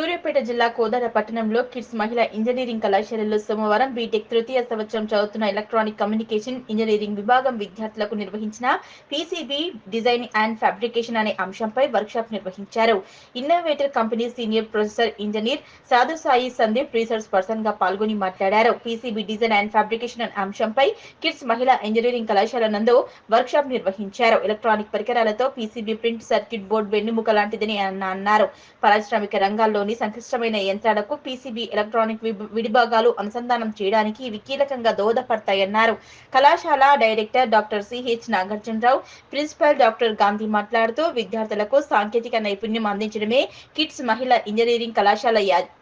సూర్యాపేట జిల్లా కోదాడ పట్టణంలో కిడ్స్ మహిళా ఇంజనీరింగ్ కళాశాలలో సోమవారం బీటెక్ తృతీయ సంవత్సరం చదువుతున్న ఎలక్ట్రానిక్ కమ్యూనికేషన్ ఇంజనీరింగ్ విభాగం విద్యార్థులకు నిర్వహించిన పీసీబీ డిజైన్ అండ్ ఫ్యాబ్రికేషన్ అనే అంశంపై వర్క్షాప్ నిర్వహించారు. Innovator company senior professor engineer Sadhu Sai Sandeep research పర్సన్గా పాల్గొని మాట్లాడారు. పీసీబీ డిజైన్ అండ్ ఫ్యాబ్రికేషన్ అనే అంశంపై కిడ్స్ మహిళా ఇంజనీరింగ్ కళాశాల నందు వర్క్షాప్ నిర్వహించారు. ఎలక్ట్రానిక్ పరికరాలతో పీసీబీ ప్రింట్ సర్క్యూట్ బోర్డు వెన్నుముక లాంటిదని అన్నారు. పారిశ్రామిక రంగాల్లోని సంక్లిష్టమైన యంత్రాలకు పీసీబీ ఎలక్ట్రానిక్ విడిభాగాలు అనుసంధానం చేయడానికి ఇవి కీలకంగా దోహదపడతాయన్నారు. కళాశాల director doctor CH Nagarjuna Rao principal doctor Gandhi మాట్లాడుతూ విద్యార్థులకు సాంకేతిక నైపుణ్యం అందించడమే కిడ్స్ మహిళా ఇంజనీరింగ్ కళాశాల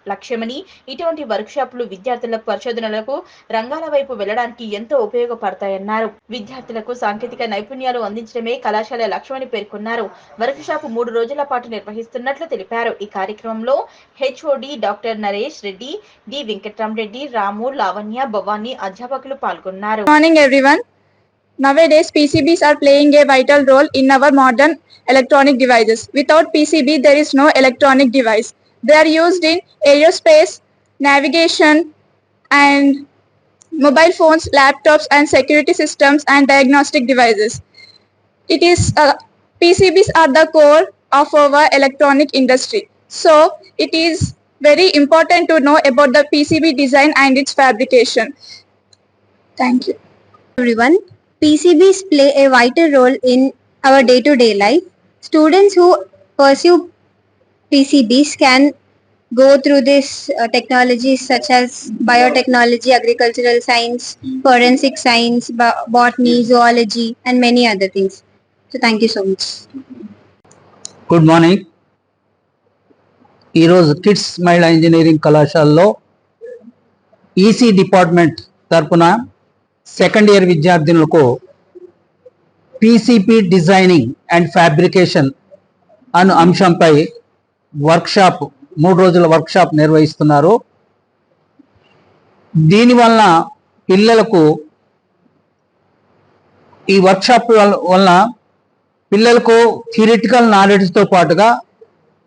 లక్ష్యమని ఇటువంటి వర్క్షాప్లు విద్యార్థుల పరిశోధనలకు రంగాల వైపు వెళ్ళడానికి ఎంతో ఉపయోగపడతాయన్నారు. విద్యార్థులకు సాంకేతిక నైపుణ్యాలు అందించడమే కళాశాల లక్ష్యమని పేర్కొన్నారు. వర్క్షాప్ మూడు రోజుల పాటు నిర్వహిస్తున్నట్లు తెలిపారు. ఈ కార్యక్రమంలో HOD doctor Naresh Reddy D Venkatramareddy Ramu Lavanya Bhavani అధ్యాపకులు పాల్గొన్నారు morning everyone nowadays pcbs are playing a vital role in our modern electronic devices without pcb there is no electronic device they are used in aerospace navigation and mobile phones laptops and security systems and diagnostic devices it is uh, pcbs are the core of our electronic industry so it is very important to know about the PCB design and its fabrication. Thank you. Everyone, PCBs play a vital role in our day-to-day -day life. Students who pursue PCBs can go through these uh, technologies such as biotechnology, agricultural science, forensic science, botany, zoology and many other things. So thank you so much. Good morning. ఈరోజు KITS మహిళా engineering కళాశాలలో EC department తరపున second year విద్యార్థినులకు PCB designing and fabrication అను అంశంపై workshop మూడు రోజుల workshop నిర్వహిస్తున్నారు. దీనివలన పిల్లలకు ఈ వర్క్షాప్ వల్ల- వలన పిల్లలకు థియరిటికల్ నాలెడ్జ్తో పాటుగా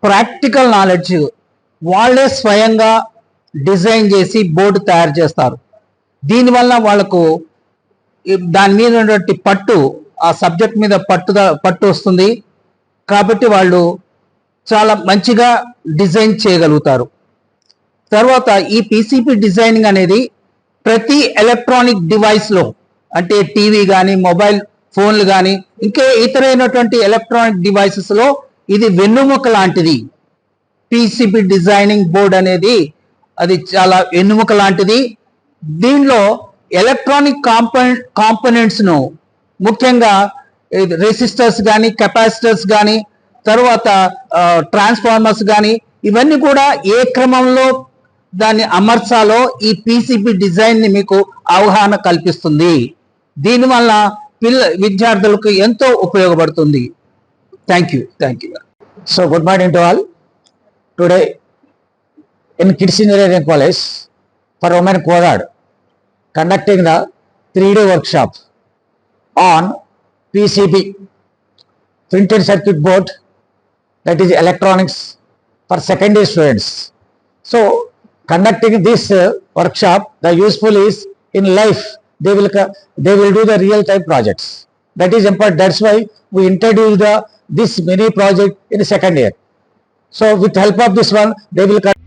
ప్రాక్టికల్ నాలెడ్జ్ వాళ్ళే స్వయంగా డిజైన్ చేసి బోర్డు తయారు చేస్తారు. దీనివల్ల వాళ్ళకు దాని మీద ఉన్నటువంటి పట్టు ఆ సబ్జెక్ట్ మీద పట్టుద పట్టు వస్తుంది. కాబట్టి వాళ్ళు చాలా మంచిగా డిజైన్ చేయగలుగుతారు. తర్వాత ఈ పీసీపీ డిజైనింగ్ అనేది ప్రతి ఎలక్ట్రానిక్ డివైస్లో అంటే టీవీ కానీ మొబైల్ ఫోన్లు కానీ ఇంకే ఇతరైనటువంటి ఎలక్ట్రానిక్ డివైసెస్లో ఇది వెన్నుముక లాంటిది. పీసీబీ డిజైనింగ్ బోర్డ్ అనేది అది చాలా వెన్నుముక లాంటిది. దీనిలో ఎలక్ట్రానిక్ కాంపోనెంట్ కాంపోనెంట్స్ను ముఖ్యంగా రెసిస్టర్స్ కానీ కెపాసిటర్స్ కానీ తర్వాత ట్రాన్స్ఫార్మర్స్ కానీ ఇవన్నీ కూడా ఏ క్రమంలో దాన్ని అమర్చాలో ఈ పీసీబీ డిజైన్ని మీకు అవగాహన కల్పిస్తుంది. దీనివల్ల పిల్ల విద్యార్థులకు ఎంతో ఉపయోగపడుతుంది. Thank you. Thank you. So, good morning to all. Today, in Kids Engineering College, for Women Quadrad, conducting the three-day workshop on PCB, printed circuit board, that is electronics for secondary students. So, conducting this uh, workshop, the useful is in life, they will, they will do the real-time projects. That is important. That's why we introduce the this mini project in the second year. So with help of this one, they will. con-